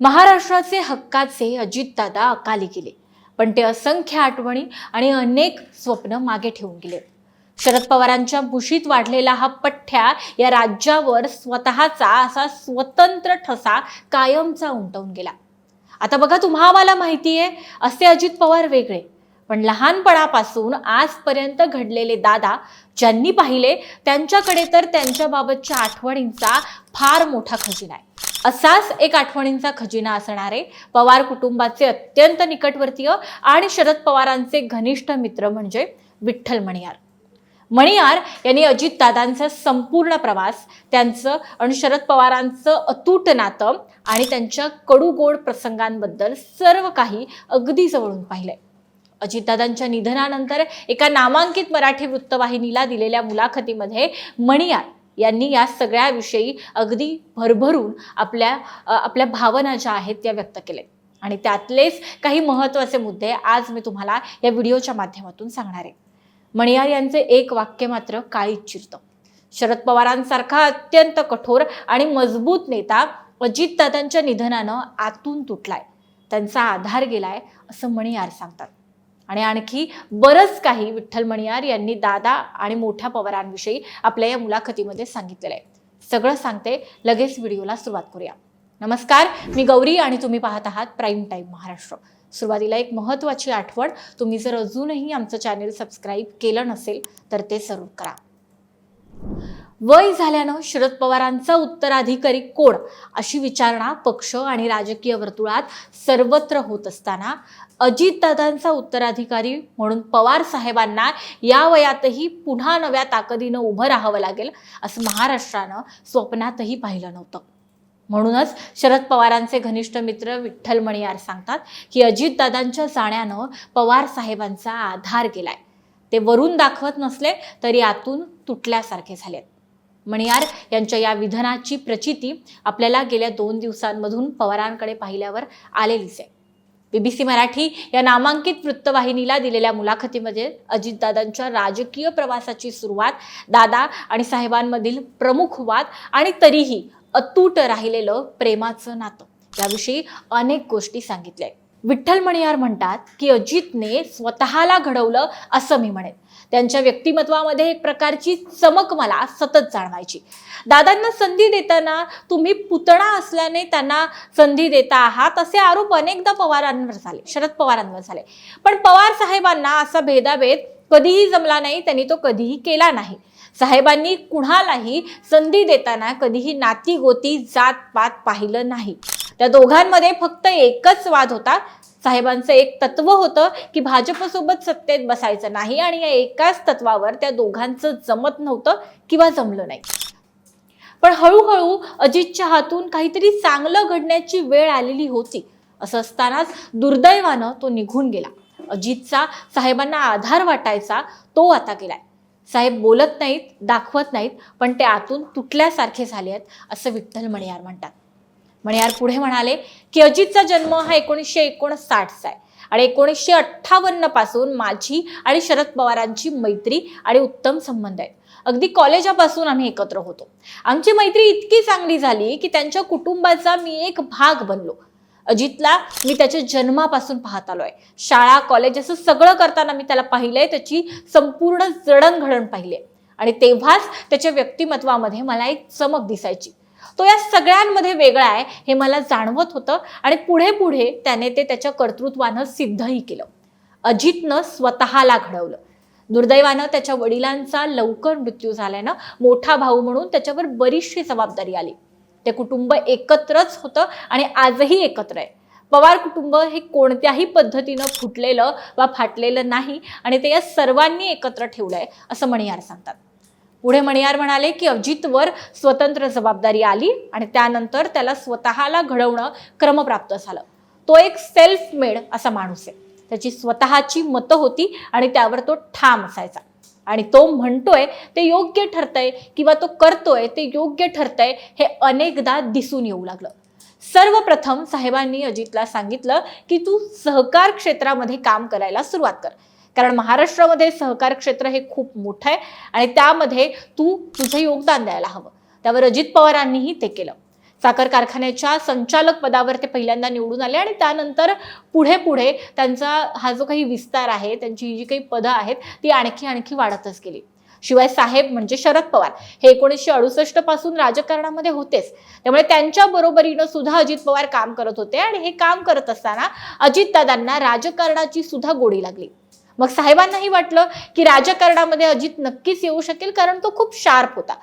महाराष्ट्राचे हक्काचे अजितदादा अकाली गेले. पण ते असंख्य आठवणी आणि अनेक स्वप्न मागे ठेवून गेले. शरद पवारांच्या भुशीत वाढलेला हा पठ्ठ्या या राज्यावर स्वतःचा असा स्वतंत्र ठसा कायमचा उमटवून गेला. आता बघा तुम्हा मला माहिती आहे असे अजित पवार वेगळे. पण लहानपणापासून आजपर्यंत घडलेले दादा ज्यांनी पाहिले त्यांच्याकडे तर त्यांच्याबाबतच्या आठवणींचा फार मोठा खजिना आहे. असाच एक आठवणींचा खजिना असणारे पवार कुटुंबाचे अत्यंत निकटवर्तीय आणि शरद पवारांचे घनिष्ठ मित्र म्हणजे विठ्ठल मणियार. मणियार यांनी अजितदादांचा संपूर्ण प्रवास त्यांचं आणि शरद पवारांचं अतूट नातं आणि त्यांच्या कडू गोड प्रसंगांबद्दल सर्व काही अगदी जवळून पाहिलंय. अजितदादांच्या निधनानंतर एका नामांकित मराठी वृत्तवाहिनीला दिलेल्या मुलाखतीमध्ये मणियार यांनी या सगळ्याविषयी अगदी भरभरून आपल्या आपल्या भावना ज्या आहेत त्या व्यक्त केल्या. आणि त्यातलेच काही महत्त्वाचे मुद्दे आज मी तुम्हाला या व्हिडिओच्या माध्यमातून सांगणार आहे. मणियार यांचे एक वाक्य मात्र काळीच चिरतं. शरद पवारांसारखा अत्यंत कठोर आणि मजबूत नेता अजितदादांच्या निधनानं आतून तुटलाय. त्यांचा आधार गेलाय असं मणियार सांगतात. आणि आणखी बरंच काही विठ्ठल मणियार यांनी दादा आणि मोठ्या पवारांविषयी आपल्या या मुलाखतीमध्ये सांगितलेलं आहे. सगळं सांगते लगेच व्हिडिओला सुरुवात करूया. नमस्कार मी गौरी आणि तुम्ही पाहत आहात प्राईम टाईम महाराष्ट्र. सुरुवातीला एक महत्त्वाची आठवण तुम्ही जर अजूनही आमचं चॅनेल सबस्क्राईब केलं नसेल तर ते जरूर करा. वय झाल्यानं शरद पवारांचा उत्तराधिकारी कोण अशी विचारणा पक्ष आणि राजकीय वर्तुळात सर्वत्र होत असताना अजितदादांचा उत्तराधिकारी म्हणून पवार साहेबांना या वयातही पुन्हा नव्या ताकदीनं उभं राहावं लागेल असं महाराष्ट्रानं स्वप्नातही पाहिलं नव्हतं. म्हणूनच शरद पवारांचे घनिष्ठ मित्र विठ्ठल मणियार सांगतात की अजितदादांच्या जाण्यानं पवार साहेबांचा आधार गेलाय. ते वरून दाखवत नसले तरी आतून तुटल्यासारखे झालेत. मणियार यांच्या या विधानाची प्रचिती आपल्याला गेल्या दोन दिवसांमधून पवारांकडे पाहिल्यावर आलेलीच आहे बीबीसी मराठी या नामांकित वृत्तवाहिनीला दिलेल्या मुलाखतीमध्ये अजितदादांच्या राजकीय प्रवासाची सुरुवात दादा आणि साहेबांमधील प्रमुख वाद आणि तरीही अतूट राहिलेलं प्रेमाचं नातं याविषयी अनेक गोष्टी सांगितल्या आहेत. विठ्ठल मणियार म्हणतात की अजितने स्वतःला घडवलं असं मी म्हणेन. त्यांच्या व्यक्तिमत्वामध्ये एक प्रकारची चमक मला सतत जाणवायची. दादांना संधी देताना तुम्ही पुतणा असल्याने त्यांना संधी देता आहात असे आरोप अनेकदा पवारांवर झाले शरद पवारांवर झाले. पण पवार साहेबांना असा भेदाभेद कधीही जमला नाही त्यांनी तो कधीही केला नाही. साहेबांनी कुणालाही संधी देताना कधीही नाती गोती जात पात पाहिलं नाही. त्या दोघांमध्ये फक्त एकच वाद होता. साहेबांचं एक तत्व होतं की भाजपसोबत सत्तेत बसायचं नाही आणि या एकाच तत्वावर त्या दोघांचं जमत नव्हतं किंवा जमलं नाही. पण हळूहळू अजितच्या हातून काहीतरी चांगलं घडण्याची वेळ आलेली होती. असं असतानाच दुर्दैवानं तो निघून गेला. अजितचा साहेबांना आधार वाटायचा तो आता गेलाय. साहेब बोलत नाहीत दाखवत नाहीत पण ते आतून तुटल्यासारखे झाले आहेत असं विठ्ठल मणियार म्हणतात. मणियार पुढे म्हणाले की अजितचा जन्म हा एकोणीसशे एकोणसाठचा आहे आणि एकोणीसशे अठ्ठावन्नपासून माझी आणि शरद पवारांची मैत्री आणि उत्तम संबंध आहेत. अगदी कॉलेजापासून आम्ही एकत्र होतो. आमची मैत्री इतकी चांगली झाली की त्यांच्या कुटुंबाचा मी एक भाग बनलो. अजितला मी त्याच्या जन्मापासून पाहत आलोय शाळा कॉलेज असं सगळं करताना मी त्याला पाहिलंय त्याची संपूर्ण जडणघडण पाहिली आणि तेव्हाच त्याच्या व्यक्तिमत्वामध्ये मला एक चमक दिसायची. तो या सगळ्यांमध्ये वेगळा आहे हे मला जाणवत होतं आणि पुढे पुढे त्याने ते त्याच्या कर्तृत्वानं सिद्धही केलं. अजितनं स्वतःला घडवलं. दुर्दैवानं त्याच्या वडिलांचा लवकर मृत्यू झाल्यानं मोठा भाऊ म्हणून त्याच्यावर बरीचशी जबाबदारी आली. ते कुटुंब एकत्रच होतं आणि आजही एकत्र आहे. पवार कुटुंब हे कोणत्याही पद्धतीनं फुटलेलं वा फाटलेलं नाही आणि ते या सर्वांनी एकत्र ठेवलंय असं मणियार सांगतात. पुढे मणियार म्हणाले की अजितवर स्वतंत्र जबाबदारी आली आणि त्यानंतर त्याला स्वतःला घडवणं क्रमप्राप्त झालं. तो एक सेल्फ मेड असा माणूस आहे. त्याची स्वतःची मतं होती आणि त्यावर तो ठाम असायचा. आणि तो म्हणतोय ते योग्य ठरतंय किंवा तो करतोय ते योग्य ठरतंय हे अनेकदा दिसून येऊ लागलं. सर्वप्रथम साहेबांनी अजितला सांगितलं की तू सहकार क्षेत्रामध्ये काम करायला सुरुवात कर. कारण महाराष्ट्रामध्ये सहकार क्षेत्र हे खूप मोठं आहे आणि त्यामध्ये तू तुझं योगदान द्यायला हवं. त्यावर अजित पवारांनीही ते केलं. साखर कारखान्याच्या संचालक पदावर ते पहिल्यांदा निवडून आले आणि त्यानंतर पुढे पुढे त्यांचा हा जो काही विस्तार आहे त्यांची जी काही पदं आहेत ती आणखी आणखी वाढतच गेली. शिवाय साहेब म्हणजे शरद पवार. हे एकोणीसशे अडुसष्टपासून राजकारणामध्ये होतेच. त्यामुळे त्यांच्या बरोबरीनं सुद्धा अजित पवार काम करत होते आणि हे काम करत असताना अजितदादांना राजकारणाची सुद्धा गोडी लागली. मग साहेबांनाही वाटलं की राजकारणामध्ये अजित नक्कीच येऊ शकेल कारण तो खूप शार्प होता.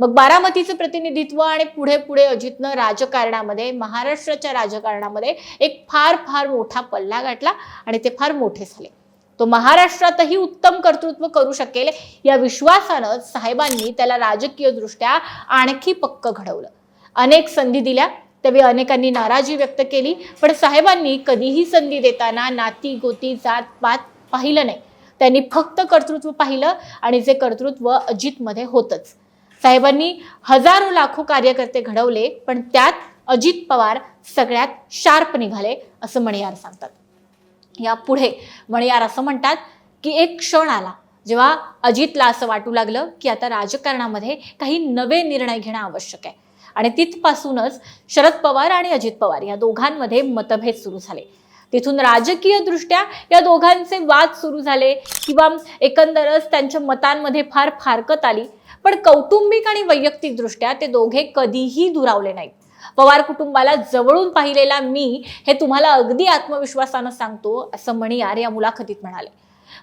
मग बारामतीचं प्रतिनिधित्व आणि पुढे पुढे अजितनं राजकारणामध्ये महाराष्ट्राच्या राजकारणामध्ये एक फार फार मोठा पल्ला गाठला आणि ते फार मोठे झाले. तो महाराष्ट्रातही उत्तम कर्तृत्व करू शकेल या विश्वासानं साहेबांनी त्याला राजकीय दृष्ट्या आणखी पक्क घडवलं. अनेक संधी दिल्या त्यावेळी अनेकांनी नाराजी व्यक्त केली पण साहेबांनी कधीही संधी देताना नाती गोती जात पात पाहिलं नाही. त्यांनी फक्त कर्तृत्व पाहिलं आणि जे कर्तृत्व अजितमध्ये होतच. साहेबांनी हजारो लाखो कार्यकर्ते घडवले पण त्यात अजित पवार सगळ्यात शार्प निघाले असं मणियार सांगतात. या पुढे मणियार असं म्हणतात की एक क्षण आला जेव्हा अजितला असं वाटू लागलं की आता राजकारणामध्ये काही नवे निर्णय घेणं आवश्यक आहे. आणि तिथपासूनच शरद पवार आणि अजित पवार या दोघांमध्ये मतभेद सुरू झाले. तिथून राजकीय दृष्ट्या या दोघांचे वाद सुरू झाले किंवा एकंदरच त्यांच्या मतांमध्ये फार फारकत आली. पण कौटुंबिक आणि वैयक्तिक दृष्ट्या ते दोघे कधीही दुरावले नाहीत. पवार कुटुंबाला जवळून पाहिलेला मी हे तुम्हाला अगदी आत्मविश्वासानं सांगतो असं मणियार या मुलाखतीत म्हणाले.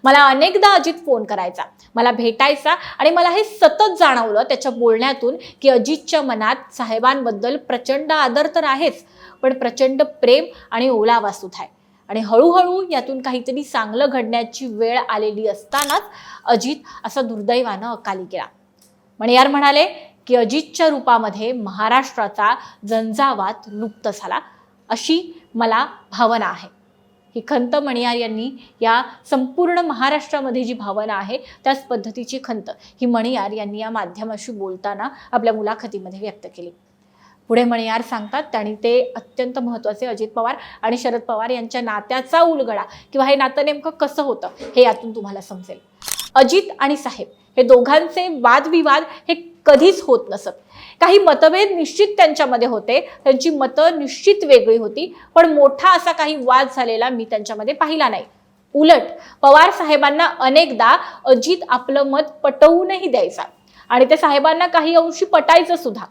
मला अनेकदा अजित फोन करायचा. मला भेटायचा आणि मला हे सतत जाणवलं त्याच्या बोलण्यातून की अजितच्या मनात साहेबांबद्दल प्रचंड आदर तर आहेच पण प्रचंड प्रेम आणि ओलावा सुद्धा आहे. आणि हळूहळू यातून काहीतरी चांगलं घडण्याची वेळ आलेली असतानाच अजित असा दुर्दैवानं अकाली गेला. मणियार म्हणाले की अजितच्या रूपामध्ये महाराष्ट्राचा झंझावात लुप्त झाला अशी मला भावना आहे. ही खंत मणियार यांनी या संपूर्ण महाराष्ट्रामध्ये जी भावना आहे त्याच पद्धतीची खंत ही मणियार यांनी या माध्यमाशी बोलताना आपल्या मुलाखतीमध्ये व्यक्त केली. पुढे मणियार सांगतात त्यांनी ते अत्यंत महत्त्वाचे अजित पवार आणि शरद पवार यांच्या नात्याचा उलगडा किंवा हे नातं नेमकं कसं होतं हे यातून तुम्हाला समजेल. अजित आणि साहेब हे दोघांचे वादविवाद हे कधीच होत नसत. काही मतभेद निश्चित त्यांच्यामध्ये होते. त्यांची मतं निश्चित वेगळी होती. पण मोठा असा काही वाद झालेला मी त्यांच्यामध्ये पाहिला नाही. उलट पवार साहेबांना अनेकदा अजित आपलं मत पटवूनही द्यायचा. आणि ते साहेबांना काही अंशी पटायचं सुद्धा.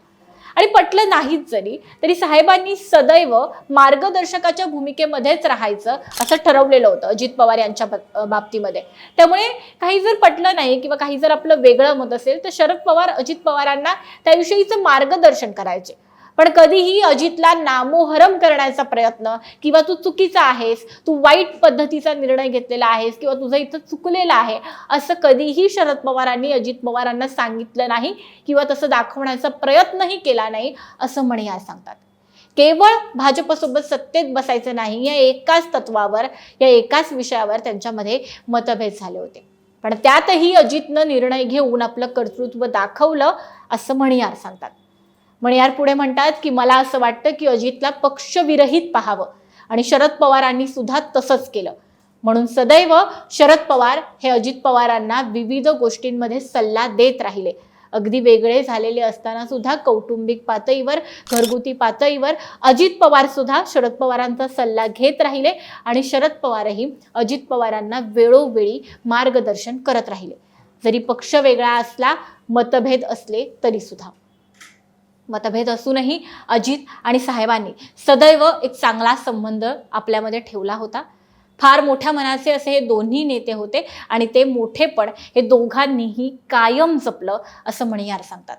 आणि पटलं नाहीच जरी तरी साहेबांनी सदैव मार्गदर्शकाच्या भूमिकेमध्येच राहायचं असं ठरवलेलं होतं अजित पवार यांच्या बाबतीमध्ये. त्यामुळे काही जर पटलं नाही किंवा काही जर आपलं वेगळं मत असेल तर शरद पवार अजित पवारांना त्याविषयीचं मार्गदर्शन करायचे. पण कधीही अजितला नामोहरम करण्याचा प्रयत्न किंवा तू चुकीचा आहेस तू वाईट पद्धतीचा निर्णय घेतलेला आहेस किंवा तुझं इथं चुकलेलं आहे असं कधीही शरद पवारांनी अजित पवारांना सांगितलं नाही किंवा तसं दाखवण्याचा प्रयत्नही केला नाही असं मणियार सांगतात. केवळ भाजपसोबत सत्तेत बसायचं नाही या एकाच तत्वावर या एकाच विषयावर त्यांच्यामध्ये मतभेद झाले होते. पण त्यातही अजितनं निर्णय घेऊन आपलं कर्तृत्व दाखवलं असं मणियार सांगतात. मणियार पुढे म्हणतात की मला असं वाटतं की अजितला पक्षविरहित पाहावं. आणि शरद पवारांनी सुद्धा तसंच केलं. म्हणून सदैव शरद पवार हे अजित पवारांना विविध गोष्टींमध्ये सल्ला देत राहिले. अगदी वेगळे झालेले असताना सुद्धा कौटुंबिक पातळीवर घरगुती पातळीवर अजित पवार सुद्धा शरद पवारांचा सल्ला घेत राहिले आणि शरद पवारही अजित पवारांना वेळोवेळी मार्गदर्शन करत राहिले. जरी पक्ष वेगळा असला मतभेद असले तरी सुद्धा. मतभेद असूनही अजित आणि साहेबांनी सदैव एक चांगला संबंध आपल्यामध्ये ठेवला होता. फार मोठ्या मनाचे असे हे दोन्ही नेते होते आणि ते मोठेपण हे दोघांनीही कायम जपलं असं मणियार सांगतात.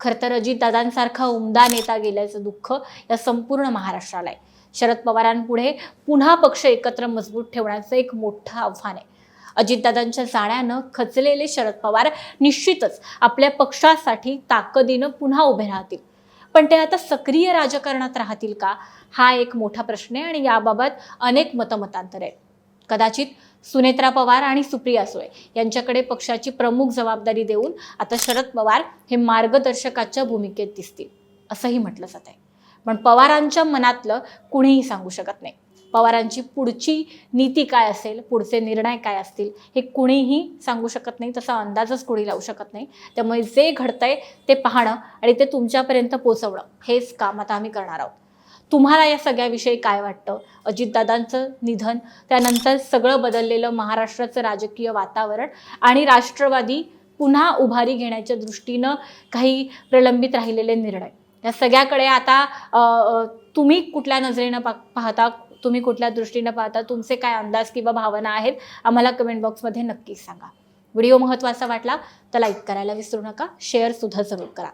खरं तर अजितदादांसारखा उमदा नेता गेल्याचं दुःख या संपूर्ण महाराष्ट्राला आहे. शरद पवारांपुढे पुन्हा पक्ष एकत्र मजबूत ठेवण्याचं एक मोठं आव्हान आहे. अजितदादांच्या जाण्यानं खचलेले शरद पवार निश्चितच आपल्या पक्षासाठी ताकदीनं पुन्हा उभे राहतील. पण ते आता सक्रिय राजकारणात राहतील का? हा एक मोठा प्रश्न आहे आणि याबाबत अनेक मतमतांतर आहेत. कदाचित सुनेत्रा पवार आणि सुप्रिया सुळे यांच्याकडे पक्षाची प्रमुख जबाबदारी देऊन आता शरद पवार हे मार्गदर्शकाच्या भूमिकेत दिसतील असंही म्हटलं जात आहे. पण पवारांच्या मनातलं कुणीही सांगू शकत नाही. पवारांची पुढची नीती काय असेल पुढचे निर्णय काय असतील हे कुणीही सांगू शकत नाही तसा अंदाजच कुणी लावू शकत नाही. त्यामुळे जे घडतंय ते पाहणं आणि ते तुमच्यापर्यंत पोचवणं हेच काम आता आम्ही करणार आहोत. तुम्हाला या सगळ्याविषयी काय वाटतं? अजितदादांचं निधन त्यानंतर सगळं बदललेलं महाराष्ट्राचं राजकीय वातावरण आणि राष्ट्रवादी पुन्हा उभारी घेण्याच्या दृष्टीनं काही प्रलंबित राहिलेले निर्णय. या सगळ्याकडे आता तुम्ही कुठल्या नजरेनं पा पाहता? तुम्ही कुठल्या दृष्टीनं पाहता तुमचे काय अंदाज किंवा भावना आहेत आम्हाला कमेंट बॉक्समध्ये नक्कीच सांगा. व्हिडिओ महत्त्वाचा वाटला तर लाईक करायला विसरू नका शेअर सुद्धा जरूर करा.